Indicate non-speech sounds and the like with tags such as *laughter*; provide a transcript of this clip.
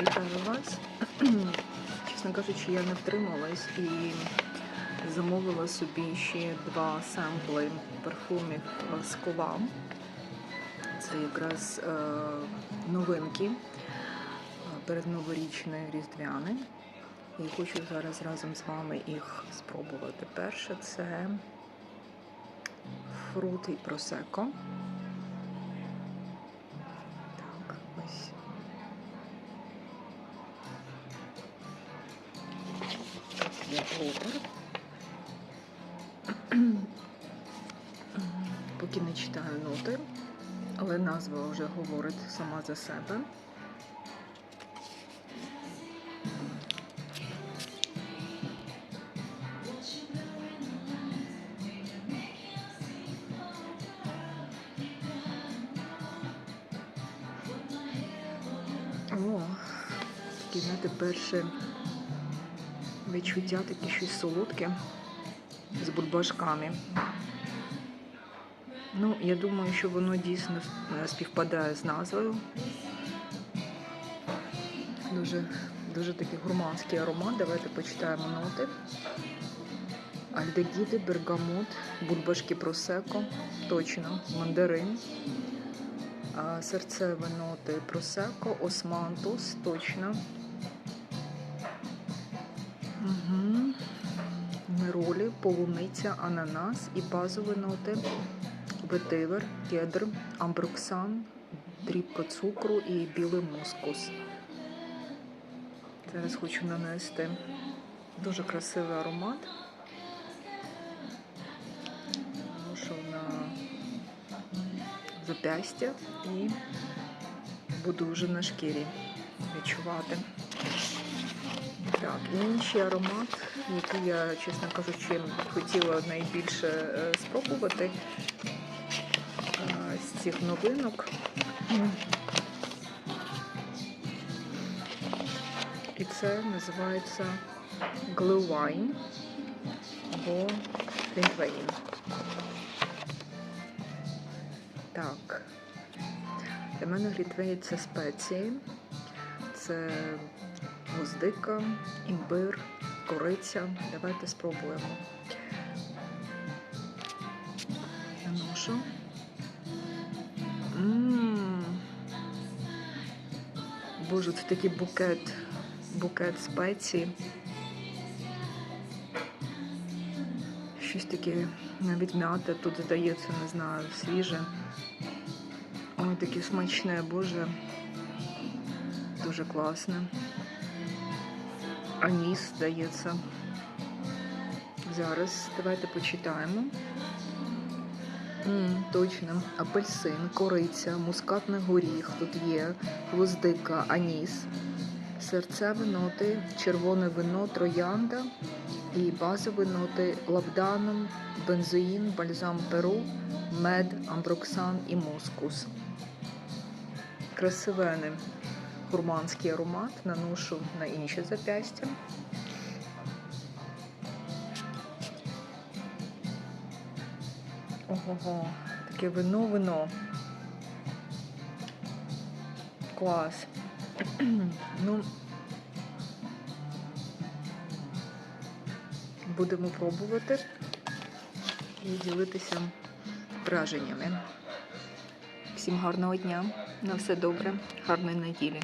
Вітаю вас. *clears throat* Чесно кажучи, я не втрималась і замовила собі ще два семпли парфумів з колам. Це якраз е, новинки е, передноворічне різдвяне. І хочу зараз разом з вами їх спробувати. Перше це фрут і просеко. Так, ось. Опер. *clears throat* Поки не читаю ноти, але назва вже говорить сама за себе. О, такі, знаєте, перше відчуття таке щось солодке з бульбашками. Ну, я думаю, що воно дійсно е, співпадає з назвою. Дуже, дуже такий гурманський аромат. Давайте почитаємо ноти. Альдегіди, бергамот, бульбашки просеко, точно, мандарин, серцеві ноти просеко, османтус, точно. Угу. Неролі, полуниця, ананас і базові ноти ветивер, кедр, амброксан, дрібка цукру і білий мускус. Зараз хочу нанести дуже красивий аромат. Наношу на запястя і буду вже на шкірі відчувати. Так, інший аромат, який я, чесно кажучи, хотіла найбільше е, спробувати е, з цих новинок. І це називається Glühwein або Glühwein. Так. Для мене глітвейн це спеції. Це гвоздика, імбир, кориця. Давайте спробуємо. Наношу. Ммм. Боже, це такий букет, букет спецій. Щось таке навіть м'яте, тут здається, не знаю, свіже. Ой, таке смачне, боже. Дуже класне. Аніс, здається. Зараз давайте почитаємо. М, точно, апельсин, кориця, мускатний горіх, тут є гвоздика, аніс, серцеві ноти, червоне вино, троянда і базові ноти лавданом, бензоїн, бальзам перу, мед, амброксан і мускус. Красивений гурманський аромат наношу на інші запястя. Ого, таке вино-вино. Клас. *clears throat* ну, будемо пробувати і ділитися враженнями. Всім гарного дня, на все добре, гарної неділі.